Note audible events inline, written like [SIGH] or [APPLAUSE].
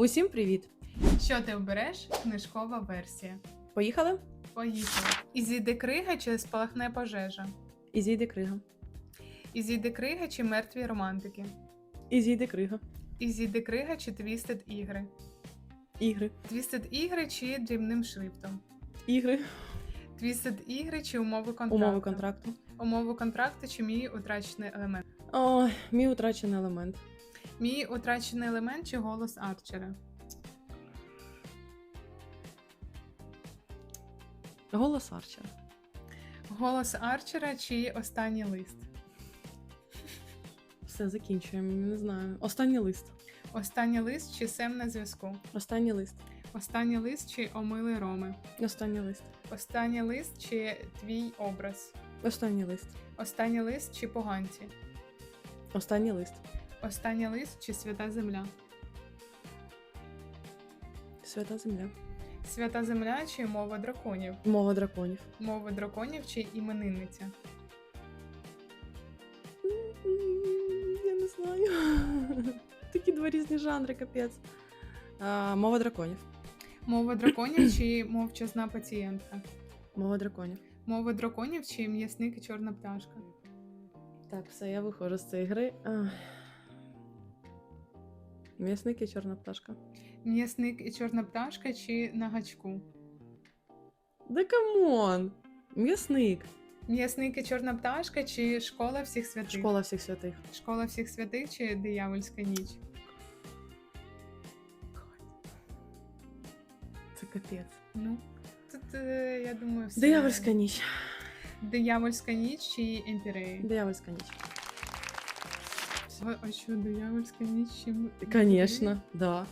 Усім привіт! Що ти обереш? Книжкова версія. Поїхали? Поїхали. І зійде крига чи спалахне пожежа? І зійде крига. І зійде крига чи мертві романтики? І зійде крига. І зійде крига чи твістед ігри? Ігри. Твістед ігри чи дрібним шрифтом? Ігри. Твістед ігри чи умови контракту? Умови контракту. Умови контракту чи мій утрачений елемент? Ой, мій утрачений елемент. Мій утрачений елемент чи голос Арчера? Голос Арчера. Голос Арчера чи останній лист? Все, закінчуємо. Не знаю. Останній лист. Останній лист чи сем на зв'язку? Останній лист. Останній лист чи омили Роми? Останній лист. Останній лист чи твій образ? Останній лист. Останній лист чи поганці? Останній лист. Останній лист чи свята земля? Свята земля. Свята земля чи мова драконів? Мова драконів. Мова драконів чи іменинниця? Я не знаю. [LAUGHS] Такі два різні жанри, капець. А, мова драконів. Мова драконів чи мовчазна пацієнтка? Мова драконів. Мова драконів чи м'ясник і чорна пташка? Так, все, я виходжу з цієї гри. Ах. М'ясник і чорна пташка. М'ясник і чорна пташка чи на гачку? Да камон! М'ясник. М'ясник і чорна пташка чи школа всіх святих? Школа всіх святих. Школа всіх святих чи диявольська ніч? Це капець. Ну, тут, е, я думаю, все. Диявольська ніч. Диявольська ніч чи імперії? Диявольська ніч. А, а що, диявольська ніч Конечно, да.